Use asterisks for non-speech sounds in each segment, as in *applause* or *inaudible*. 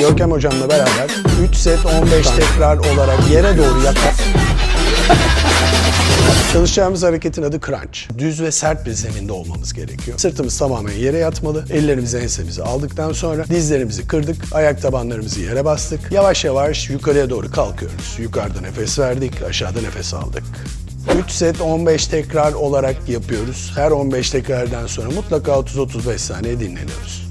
Görkem hocamla beraber 3 set 15 tekrar olarak yere doğru yatar. *laughs* Çalışacağımız hareketin adı crunch. Düz ve sert bir zeminde olmamız gerekiyor. Sırtımız tamamen yere yatmalı. Ellerimizi ensemize aldıktan sonra dizlerimizi kırdık. Ayak tabanlarımızı yere bastık. Yavaş yavaş yukarıya doğru kalkıyoruz. Yukarıda nefes verdik, aşağıda nefes aldık. 3 set 15 tekrar olarak yapıyoruz. Her 15 tekrardan sonra mutlaka 30-35 saniye dinleniyoruz.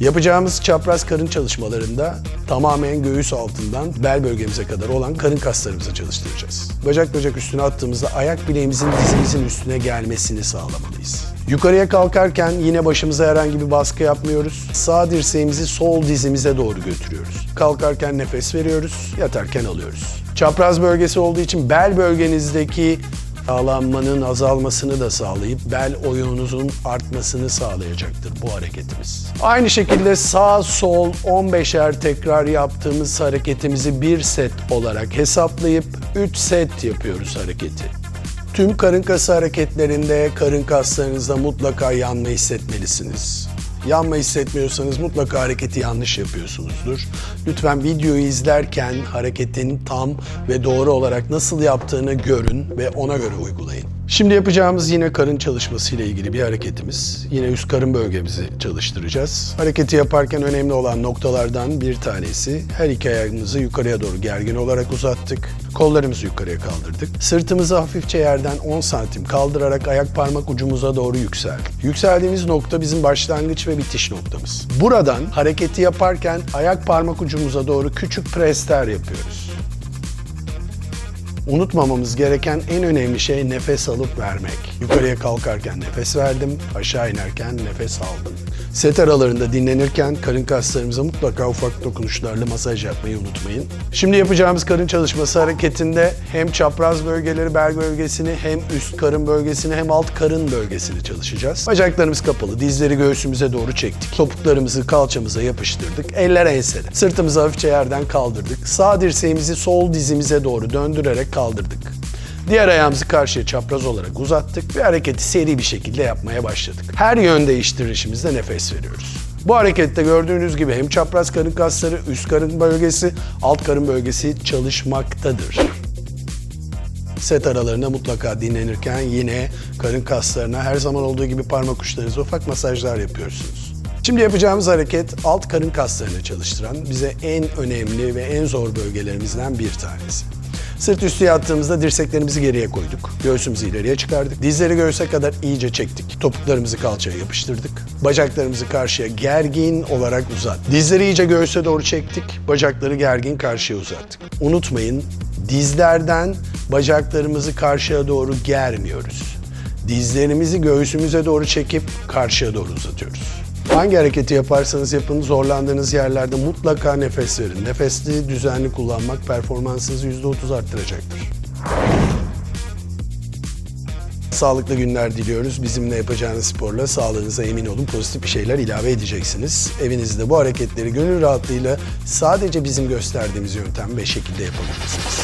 Yapacağımız çapraz karın çalışmalarında tamamen göğüs altından bel bölgemize kadar olan karın kaslarımızı çalıştıracağız. Bacak bacak üstüne attığımızda ayak bileğimizin dizimizin üstüne gelmesini sağlamalıyız. Yukarıya kalkarken yine başımıza herhangi bir baskı yapmıyoruz. Sağ dirseğimizi sol dizimize doğru götürüyoruz. Kalkarken nefes veriyoruz, yatarken alıyoruz. Çapraz bölgesi olduğu için bel bölgenizdeki Yağlanmanın azalmasını da sağlayıp bel oyununuzun artmasını sağlayacaktır bu hareketimiz. Aynı şekilde sağ sol 15'er tekrar yaptığımız hareketimizi bir set olarak hesaplayıp 3 set yapıyoruz hareketi. Tüm karın kası hareketlerinde karın kaslarınızda mutlaka yanma hissetmelisiniz. Yanma hissetmiyorsanız mutlaka hareketi yanlış yapıyorsunuzdur. Lütfen videoyu izlerken hareketin tam ve doğru olarak nasıl yaptığını görün ve ona göre uygulayın. Şimdi yapacağımız yine karın çalışması ile ilgili bir hareketimiz. Yine üst karın bölgemizi çalıştıracağız. Hareketi yaparken önemli olan noktalardan bir tanesi her iki ayağımızı yukarıya doğru gergin olarak uzattık. Kollarımızı yukarıya kaldırdık. Sırtımızı hafifçe yerden 10 santim kaldırarak ayak parmak ucumuza doğru yükseldik. Yükseldiğimiz nokta bizim başlangıç ve bitiş noktamız. Buradan hareketi yaparken ayak parmak ucumuza doğru küçük presler yapıyoruz. Unutmamamız gereken en önemli şey nefes alıp vermek. Yukarıya kalkarken nefes verdim, aşağı inerken nefes aldım. Set aralarında dinlenirken karın kaslarımıza mutlaka ufak dokunuşlarla masaj yapmayı unutmayın. Şimdi yapacağımız karın çalışması hareketinde hem çapraz bölgeleri, bel bölgesini, hem üst karın bölgesini, hem alt karın bölgesini çalışacağız. Bacaklarımız kapalı, dizleri göğsümüze doğru çektik. Topuklarımızı kalçamıza yapıştırdık. Eller ensede. Sırtımızı hafifçe yerden kaldırdık. Sağ dirseğimizi sol dizimize doğru döndürerek kaldırdık. Diğer ayağımızı karşıya çapraz olarak uzattık ve hareketi seri bir şekilde yapmaya başladık. Her yön değiştirişimizde nefes veriyoruz. Bu harekette gördüğünüz gibi hem çapraz karın kasları, üst karın bölgesi, alt karın bölgesi çalışmaktadır. Set aralarında mutlaka dinlenirken yine karın kaslarına her zaman olduğu gibi parmak uçlarınızı ufak masajlar yapıyorsunuz. Şimdi yapacağımız hareket alt karın kaslarını çalıştıran bize en önemli ve en zor bölgelerimizden bir tanesi. Sırt üstü yattığımızda dirseklerimizi geriye koyduk. Göğsümüzü ileriye çıkardık. Dizleri göğüse kadar iyice çektik. Topuklarımızı kalçaya yapıştırdık. Bacaklarımızı karşıya gergin olarak uzat. Dizleri iyice göğüse doğru çektik. Bacakları gergin karşıya uzattık. Unutmayın dizlerden bacaklarımızı karşıya doğru germiyoruz. Dizlerimizi göğsümüze doğru çekip karşıya doğru uzatıyoruz. Hangi hareketi yaparsanız yapın zorlandığınız yerlerde mutlaka nefes verin. Nefesli düzenli kullanmak performansınızı %30 arttıracaktır. Sağlıklı günler diliyoruz. Bizimle yapacağınız sporla sağlığınıza emin olun pozitif bir şeyler ilave edeceksiniz. Evinizde bu hareketleri gönül rahatlığıyla sadece bizim gösterdiğimiz yöntem ve şekilde yapabilirsiniz.